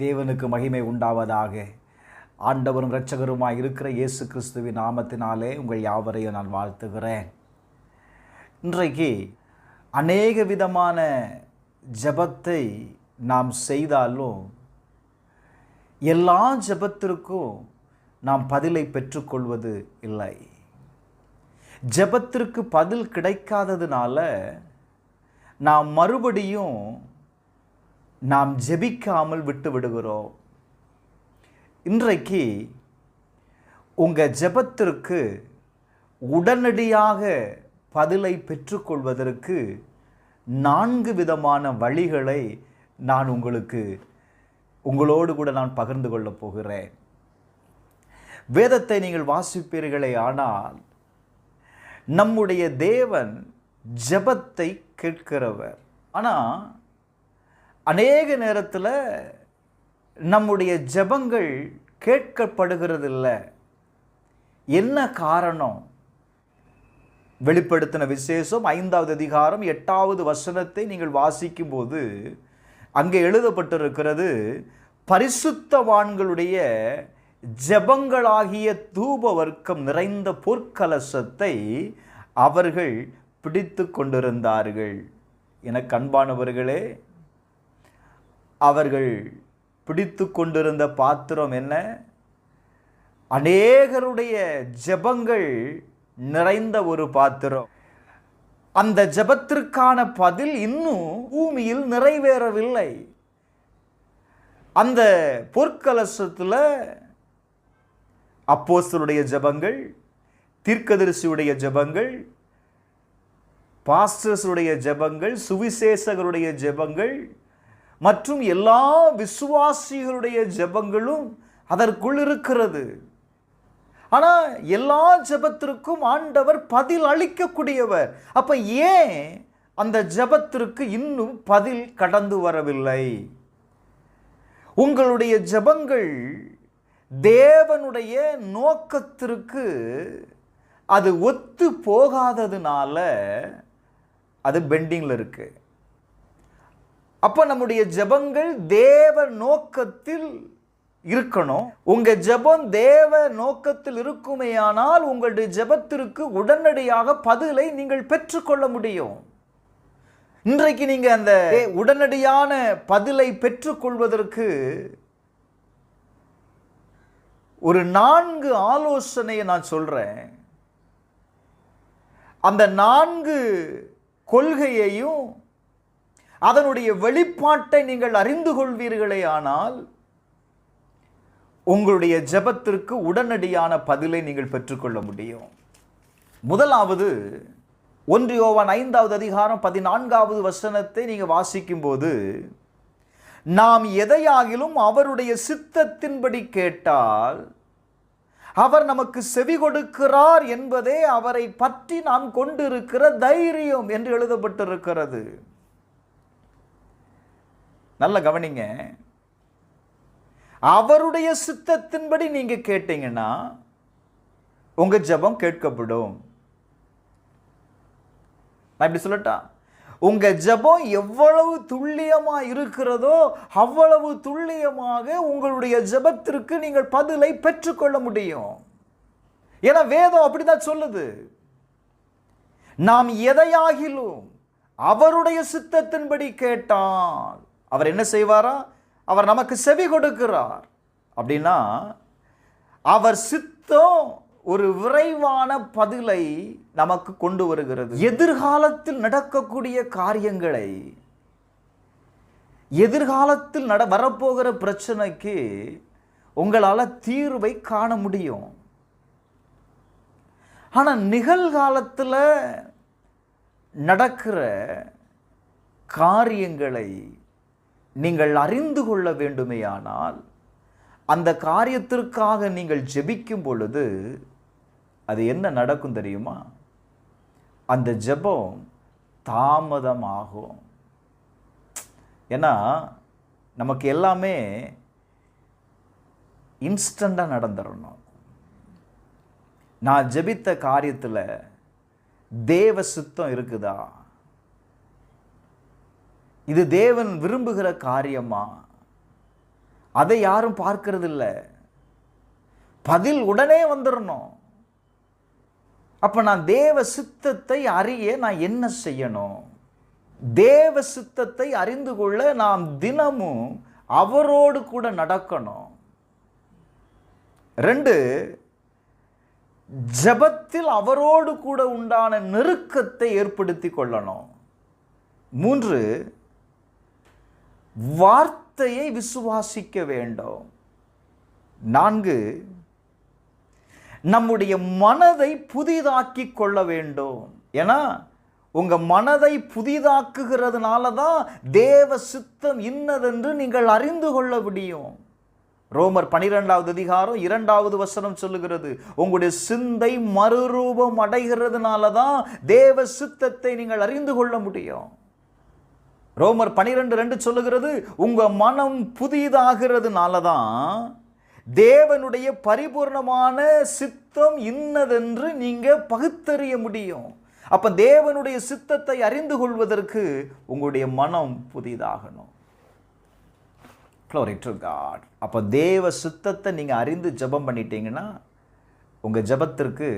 தேவனுக்கு மகிமை உண்டாவதாக. ஆண்டவரும் இரட்சகருமாய் இருக்கிற இயேசு கிறிஸ்துவின் நாமத்தினாலே உங்கள் யாவரையும் நான் வாழ்த்துகிறேன். இன்றைக்கு அநேக விதமான ஜெபத்தை நாம் செய்தாலும் எல்லா ஜெபத்திற்கும் நாம் பதிலை பெற்றுக்கொள்வது இல்லை. ஜெபத்திற்கு பதில் கிடைக்காததுனால நாம் மறுபடியும் நாம் ஜெபிக்காமல் விட்டு விடுகிறோம். இன்றைக்கு உங்கள் ஜெபத்திற்கு உடனடியாக பதிலை பெற்றுக்கொள்வதற்கு நான்கு விதமான வழிகளை நான் உங்களுக்கு உங்களோடு கூட நான் பகிர்ந்து கொள்ளப் போகிறேன். வேதத்தை நீங்கள் வாசிப்பீர்களே ஆனால் நம்முடைய தேவன் ஜெபத்தை கேட்கிறவர். ஆனால் அநேக நேரத்தில் நம்முடைய ஜெபங்கள் கேட்கப்படுகிறதில்ல. என்ன காரணம்? வெளிப்படுத்தின விசேஷம் ஐந்தாவது அதிகாரம் எட்டாவது வசனத்தை நீங்கள் வாசிக்கும்போது அங்கே எழுதப்பட்டிருக்கிறது பரிசுத்தவான்களுடைய ஜெபங்களாகிய தூப வர்க்கம் நிறைந்த பொற்கலசத்தை அவர்கள் பிடித்து கொண்டிருந்தார்கள். எனக்கு அன்பானவர்களே அவர்கள் பிடித்து கொண்டிருந்த பாத்திரம் என்ன? அநேகருடைய ஜெபங்கள் நிறைந்த ஒரு பாத்திரம். அந்த ஜெபத்திற்கான பதில் இன்னும் பூமியில் நிறைவேறவில்லை. அந்த பொற்கலசத்தில் அப்போஸ்தருடைய ஜெபங்கள் தீர்க்கதரிசியுடைய ஜெபங்கள் பாஸ்டர்ஸுடைய ஜெபங்கள் சுவிசேஷகருடைய ஜெபங்கள் மற்றும் எல்லா விசுவாசிகளுடைய ஜெபங்களும் அதற்குள் இருக்கிறது. ஆனால் எல்லா ஜெபத்திற்கும் ஆண்டவர் பதில் அளிக்கக்கூடியவர். அப்போ ஏன் அந்த ஜெபத்திற்கு இன்னும் பதில் கடந்து வரவில்லை? உங்களுடைய ஜெபங்கள் தேவனுடைய நோக்கத்திற்கு அது ஒத்து போகாததுனால அது பெண்டிங்கில் இருக்கு. அப்ப நம்முடைய ஜெபங்கள் தேவ நோக்கத்தில் இருக்கணும். உங்க ஜெபம் தேவ நோக்கத்தில் இருக்குமேயானால் உங்களுடைய ஜெபத்திற்கு உடனடியாக பதிலை நீங்கள் பெற்றுக்கொள்ள முடியும். இன்றைக்கு நீங்க அந்த உடனடியான பதிலை பெற்றுக்கொள்வதற்கு ஒரு நான்கு ஆலோசனையை நான் சொல்கிறேன் அந்த நான்கு கொள்கையையும் அதனுடைய வெளிப்பாட்டை நீங்கள் அறிந்து கொள்வீர்களே ஆனால் உங்களுடைய ஜெபத்திற்கு உடனடியான பதிலை நீங்கள் பெற்றுக்கொள்ள முடியும். முதலாவது ஒன்றியோவான் ஐந்தாவது அதிகாரம் பதினான்காவது வசனத்தை நீங்கள் வாசிக்கும்போது நாம் எதையாகிலும் அவருடைய சித்தத்தின்படி கேட்டால் அவர் நமக்கு செவி கொடுக்கிறார் என்பதே அவரை பற்றி நாம் கொண்டிருக்கிற தைரியம் என்று எழுதப்பட்டிருக்கிறது. நல்ல கவனிங்க. அவருடைய சித்தத்தின்படி நீங்க கேட்டீங்கன்னா உங்க ஜெபம் கேட்கப்படும். நான் இப்படி சொல்லட்டா? உங்கள் ஜெபம் எவ்வளவு துல்லியமாக இருக்கிறதோ அவ்வளவு துல்லியமாக உங்களுடைய ஜெபத்திற்கு நீங்கள் பதிலை பெற்றுக்கொள்ள முடியும். ஏன்னா வேதம் அப்படிதான் சொல்லுது. நாம் எதையாகிலும் அவருடைய சித்தத்தின்படி கேட்டால் அவர் என்ன செய்வாரா? அவர் நமக்கு செவி கொடுக்கிறார். அப்படின்னா அவர் சித்தம் ஒரு விரைவான பதிலை நமக்கு கொண்டு வருகிறது. எதிர்காலத்தில் நடக்கக்கூடிய காரியங்களை எதிர்காலத்தில் நட வரப்போகிற பிரச்சனைக்கு உங்களால் தீர்வை காண முடியும். ஆனால் நிகழ்காலத்தில் நடக்கிற காரியங்களை நீங்கள் அறிந்து கொள்ள வேண்டுமேயானால் அந்த காரியத்திற்காக நீங்கள் ஜெபிக்கும் பொழுது அது என்ன நடக்கும் தெரியுமா? அந்த ஜெபம் தாமதமாகும். ஏன்னா நமக்கு எல்லாமே இன்ஸ்டண்ட்டாக நடந்துடணும் நான் ஜெபித்த காரியத்தில் தேவ சுத்தம் இருக்குதா? இது தேவன் விரும்புகிற காரியமா? அதை யாரும் பார்க்கறதில்ல. பதில் உடனே வந்துடணும் அப்போ நான் தேவ சித்தத்தை அறிய நான் என்ன செய்யணும்? தேவ சித்தத்தை அறிந்து கொள்ள நாம் தினமும் அவரோடு கூட நடக்கணும். ரெண்டு ஜெபத்தில் அவரோடு கூட உண்டான நெருக்கத்தை ஏற்படுத்தி கொள்ளணும். மூன்று வார்த்தையை விசுவாசிக்க வேண்டும். நான்கு நம்முடைய மனதை புதிதாக்கி கொள்ள வேண்டும். ஏன்னா உங்கள் மனதை புதிதாக்குகிறதுனால தான் தேவ சித்தம் இன்னதென்று நீங்கள் அறிந்து கொள்ள முடியும். ரோமர் பனிரெண்டாவது அதிகாரம் இரண்டாவது வசனம் சொல்லுகிறது உங்களுடைய சிந்தை மறுரூபம் அடைகிறதுனால தான் தேவ சித்தத்தை நீங்கள் அறிந்து கொள்ள முடியும். ரோமர் பனிரெண்டு ரெண்டு சொல்லுகிறது உங்கள் மனம் புதிதாகிறதுனால தான் தேவனுடைய பரிபூர்ணமான சித்தம் இன்னதென்று நீங்கள் பகுத்தறிய முடியும். அப்போ தேவனுடைய சித்தத்தை அறிந்து கொள்வதற்கு உங்களுடைய மனம் புதிதாகணும். Glory டு காட் அப்போ தேவ சித்தத்தை நீங்கள் அறிந்து ஜெபம் பண்ணிட்டீங்கன்னா உங்கள் ஜெபத்திற்கு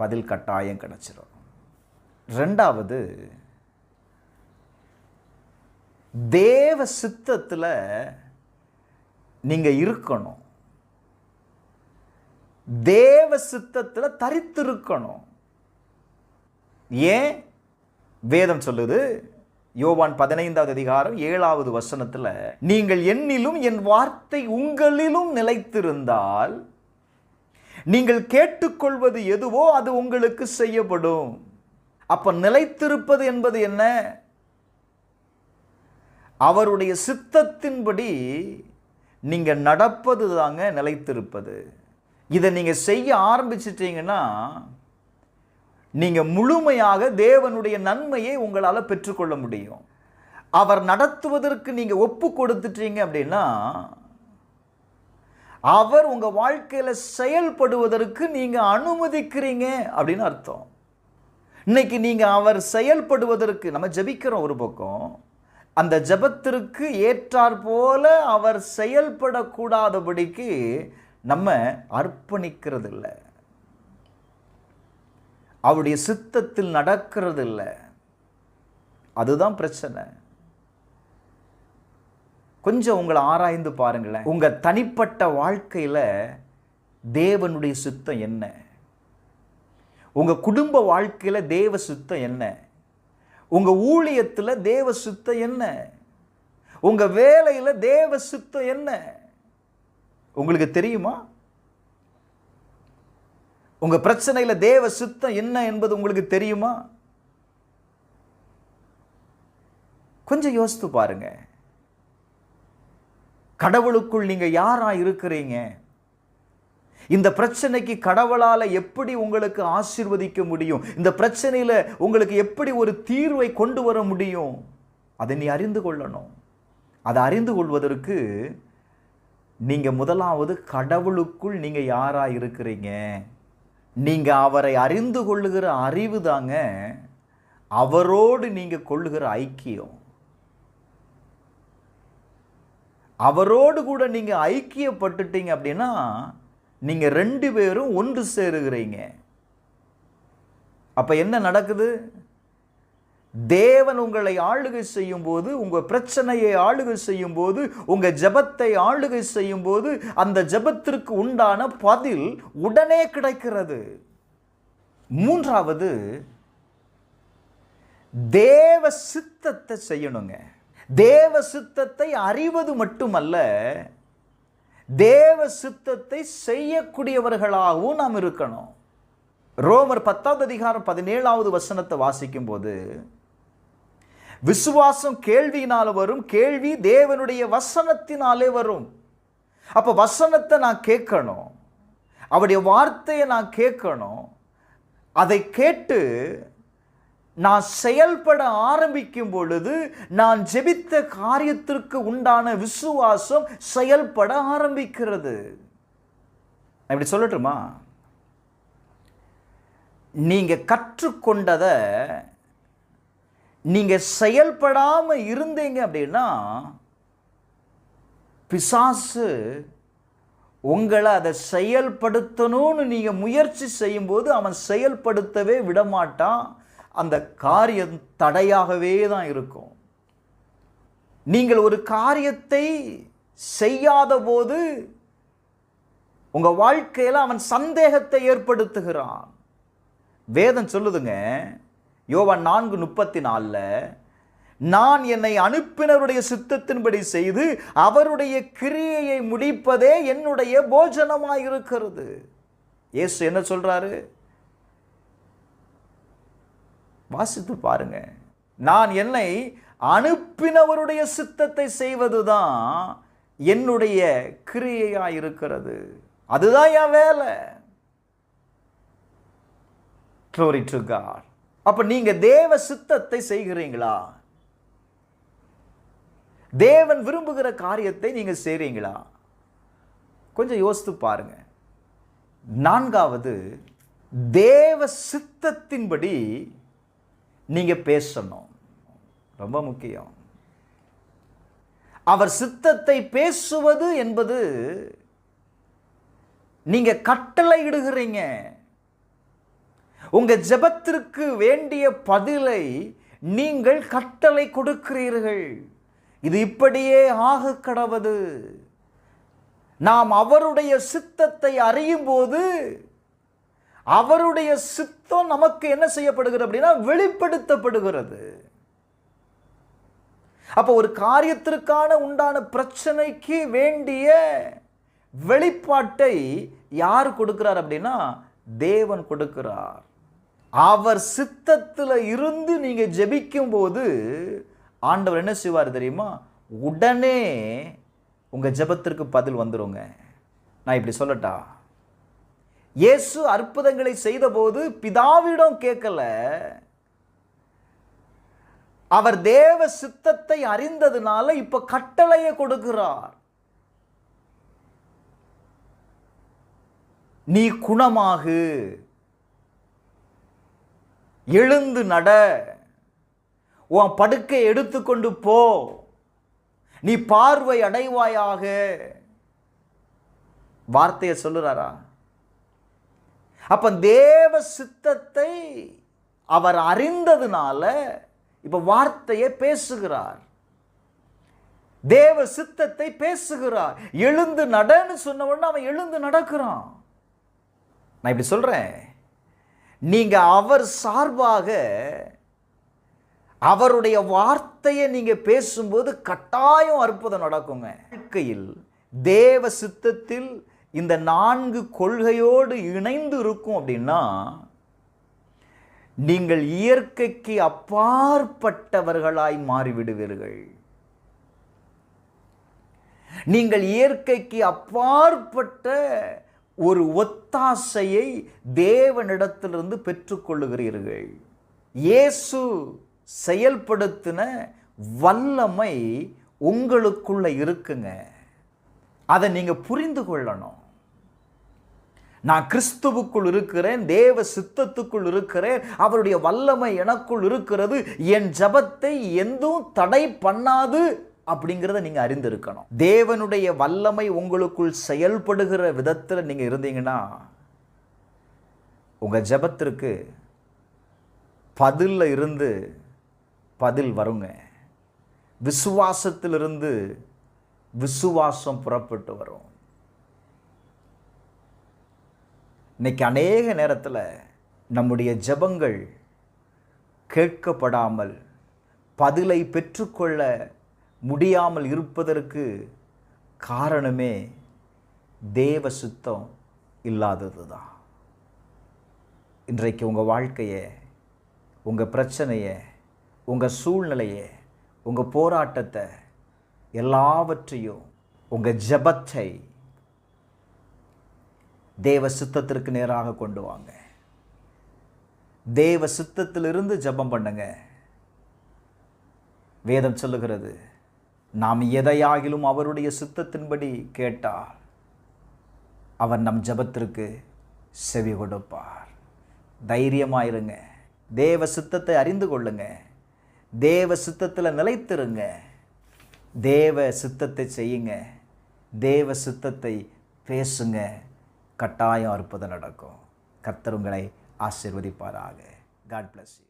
பதில் கட்டாயம் கிடைச்சிரும். ரெண்டாவது தேவ சித்தத்தில் நீங்கள் இருக்கணும். தேவ சித்தத்தில் தரித்திருக்கணும். ஏன்? வேதம் சொல்லுது யோவான் பதினைந்தாவது அதிகாரம் ஏழாவது வசனத்தில் நீங்கள் என்னிலும் என் வார்த்தை உங்களிலும் நிலைத்திருந்தால் நீங்கள் கேட்டுக்கொள்வது எதுவோ அது உங்களுக்கு செய்யப்படும். அப்போ நிலைத்திருப்பது என்பது என்ன? அவருடைய சித்தத்தின்படி நீங்கள் நடப்பது தாங்க நிலைத்திருப்பது. இதை நீங்கள் செய்ய ஆரம்பிச்சிட்டீங்கன்னா நீங்கள் முழுமையாக தேவனுடைய நன்மையை உங்களால் பெற்றுக்கொள்ள முடியும். அவர் நடத்துவதற்கு நீங்கள் ஒப்பு கொடுத்துட்டீங்க அப்படின்னா அவர் உங்கள் வாழ்க்கையில் செயல்படுவதற்கு நீங்கள் அனுமதிக்கிறீங்க அப்படின்னு அர்த்தம். இன்னைக்கு நீங்கள் அவர் செயல்படுவதற்கு நம்ம ஜெபிக்கிறோம் ஒரு பக்கம் அந்த ஜெபத்திற்கு ஏற்றாற்போல அவர் செயல்படக்கூடாதபடிக்கு நம்ம அர்ப்பணிக்கிறது இல்லை அவருடைய சித்தத்தில் நடக்கிறது இல்லை அதுதான் பிரச்சனை. கொஞ்சம் உங்களை ஆராய்ந்து பாருங்களேன். உங்கள் தனிப்பட்ட வாழ்க்கையில் தேவனுடைய சித்தம் என்ன? உங்கள் குடும்ப வாழ்க்கையில் தேவ சித்தம் என்ன? உங்கள் ஊழியத்தில் தேவ சித்தம் என்ன? உங்கள் வேலையில் தேவ சித்தம் என்ன? உங்களுக்கு தெரியுமா? உங்க பிரச்சனையில தேவ சுத்தம் என்ன என்பது உங்களுக்கு தெரியுமா? கொஞ்சம் யோசித்து பாருங்க. கடவுளுக்குள் நீங்க யாரா இருக்கிறீங்க? இந்த பிரச்சனைக்கு கடவுளால் எப்படி உங்களுக்கு ஆசீர்வதிக்க முடியும்? இந்த பிரச்சனையில் உங்களுக்கு எப்படி ஒரு தீர்வை கொண்டு வர முடியும்? அதை நீ அறிந்து கொள்ளணும். அதை அறிந்து கொள்வதற்கு நீங்கள் முதலாவது கடவுளுக்குள் நீங்கள் யாராக இருக்கிறீங்க? நீங்கள் அவரை அறிந்து கொள்ளுகிற அறிவு தாங்க அவரோடு நீங்கள் கொள்ளுகிற ஐக்கியம். அவரோடு கூட நீங்கள் ஐக்கியப்பட்டுட்டீங்க அப்படின்னா நீங்கள் ரெண்டு பேரும் ஒன்று சேருகிறீங்க. அப்போ என்ன நடக்குது? தேவன் உங்களை ஆளுகை செய்யும் போது உங்கள் பிரச்சனையை ஆளுகை செய்யும் போது உங்கள் ஜெபத்தை ஆளுகை செய்யும் போது அந்த ஜெபத்திற்கு உண்டான பதில் உடனே கிடைக்கிறது. மூன்றாவது தேவ சித்தத்தை செய்யணுங்க. தேவ சித்தத்தை அறிவது மட்டுமல்ல தேவ சித்தத்தை செய்யக்கூடியவர்களாகவும் நாம் இருக்கணும். ரோமர் பத்தாவது அதிகாரம் பதினேழாவது வசனத்தை வாசிக்கும் போது விசுவாசம் கேள்வியினால் வரும் கேள்வி தேவனுடைய வசனத்தினாலே வரும். அப்போ வசனத்தை நான் கேட்கணும் அவருடைய வார்த்தையை நான் கேட்கணும் அதை கேட்டு நான் செயல்பட ஆரம்பிக்கும் பொழுது நான் ஜெபித்த காரியத்திற்கு உண்டான விசுவாசம் செயல்பட ஆரம்பிக்கிறது. இப்படி சொல்லட்டுமா? நீங்கள் கற்றுக்கொண்டதை நீங்கள் செயல்படாமல் இருந்தீங்க அப்படின்னா பிசாசு உங்களை அதை செயல்படுத்தணும்னு நீங்கள் முயற்சி செய்யும்போது அவன் செயல்படுத்தவே விடமாட்டான். அந்த காரியம் தடையாகவே தான் இருக்கும். நீங்கள் ஒரு காரியத்தை செய்யாத போது உங்கள் வாழ்க்கையில் அவன் சந்தேகத்தை ஏற்படுத்துகிறான். வேதம் சொல்லுதுங்க யோவான் நான்கு முப்பத்தி நாலில் நான் என்னை அனுப்பினருடைய சித்தத்தின்படி செய்து அவருடைய கிரியையை முடிப்பதே என்னுடைய போஜனமாக இருக்கிறது இயேசு என்ன சொல்றாரு? வாசித்து பாருங்க. நான் என்னை அனுப்பினவருடைய சித்தத்தை செய்வதுதான் என்னுடைய கிரியையாக இருக்கிறது அதுதான் என் வேலை. Glory டு காட் அப்ப நீங்க தேவ சித்தத்தை செய்கிறீங்களா? தேவன் விரும்புகிற காரியத்தை நீங்க செய்றீங்களா? கொஞ்சம் யோசித்து பாருங்க. நான்காவது தேவ சித்தத்தின்படி நீங்க பேசணும். ரொம்ப முக்கியம். அவர் சித்தத்தை பேசுவது என்பது நீங்க கட்டளை இடுகிறீங்க உங்கள் ஜெபத்திற்கு வேண்டிய பதிலை நீங்கள் கட்டளை கொடுக்கிறீர்கள். இது இப்படியே ஆக கடவது. நாம் அவருடைய சித்தத்தை அறியும் போது அவருடைய சித்தம் நமக்கு என்ன செய்யப்படுகிறது அப்படின்னா வெளிப்படுத்தப்படுகிறது. அப்போ ஒரு காரியத்திற்கான உண்டான பிரச்சனைக்கு வேண்டிய வெளிப்பாட்டை யார் கொடுக்கிறார் அப்படின்னா தேவன் கொடுக்கிறார். அவர் சித்தத்தில் இருந்து நீங்க ஜெபிக்கும் போது ஆண்டவர் என்ன செய்வார் தெரியுமா? உடனே உங்க ஜெபத்திற்கு பதில் வந்துருங்க. நான் இப்படி சொல்லட்டா? இயேசு அற்புதங்களை செய்தபோது பிதாவிடம் கேட்கல. அவர் தேவ சித்தத்தை அறிந்ததுனால இப்போ கட்டளையை கொடுக்கிறார். நீ குணமாகு. எழுந்து நட. உன் படுக்கை எடுத்துக்கொண்டு போ. நீ பார்வை அடைவாயாக. வார்த்தையை சொல்லுறாரா? அப்ப தேவ சித்தத்தை அவர் அறிந்ததுனால இப்ப வார்த்தையை பேசுகிறார். தேவ சித்தத்தை பேசுகிறார். எழுந்து நடன்னு சொன்ன உடனே அவன் எழுந்து நடக்கிறான். நான் இப்படி சொல்றேன். நீங்க அவர் சார்பாக அவருடைய வார்த்தையை நீங்கள் பேசும்போது கட்டாயம் அற்புதம் நடக்குங்க. வாழ்க்கையில் தேவ சித்தத்தில் இந்த நான்கு கொள்கையோடு இணைந்து இருக்கும் அப்படின்னா நீங்கள் இயற்கைக்கு அப்பாற்பட்டவர்களாய் மாறிவிடுவீர்கள். நீங்கள் இயற்கைக்கு அப்பாற்பட்ட ஒரு ஒத்தாசையை தேவனிடத்திலிருந்து பெற்றுக்கொள்ளுகிறீர்கள். இயேசு செயல்படுத்தின வல்லமை உங்களுக்குள்ள இருக்குங்க. அதை நீங்கள் புரிந்து கொள்ளணும். நான் கிறிஸ்துவுக்குள் இருக்கிறேன் தேவ சித்தத்துக்குள் இருக்கிறேன் அவருடைய வல்லமை எனக்குள் இருக்கிறது என் ஜபத்தை எந்தும் தடை பண்ணாது அப்படிங்கிறத நீங்கள் அறிந்திருக்கணும். தேவனுடைய வல்லமை உங்களுக்குள் செயல்படுகிற விதத்தில் நீங்கள் இருந்தீங்கன்னா உங்கள் ஜபத்திற்கு பதிலில் இருந்து பதில் வருங்க. விசுவாசத்திலிருந்து விசுவாசம் புறப்பட்டு வரும். இன்னைக்கு அநேக நேரத்தில் நம்முடைய ஜெபங்கள் கேட்கப்படாமல் பதிலை பெற்றுக்கொள்ள முடியாமல் இருப்பதற்கு காரணமே தேவ சுத்தம் இல்லாதது தான் இன்றைக்கு உங்கள் வாழ்க்கையை உங்கள் பிரச்சனையை உங்கள் சூழ்நிலையை உங்கள் போராட்டத்தை எல்லாவற்றையும் உங்கள் ஜெபத்தை தேவ சித்தத்திற்கு நேராக கொண்டு வாங்க. தேவ சித்தத்திலிருந்து ஜெபம் பண்ணுங்க. வேதம் சொல்லுகிறது நாம் எதையாகிலும் அவருடைய சித்தத்தின்படி கேட்டால் அவர் நம் ஜெபத்திற்கு செவி கொடுப்பார். தைரியமாக இருங்க தேவ சித்தத்தை அறிந்து கொள்ளுங்க. தேவ சித்தத்தில் நிலைத்திருங்க. தேவ சித்தத்தை செய்யுங்க. தேவ சித்தத்தை பேசுங்க. கட்டாயம் அற்புதம் நடக்கும். கர்த்தர் உங்களை ஆசீர்வதிப்பாராக. God bless you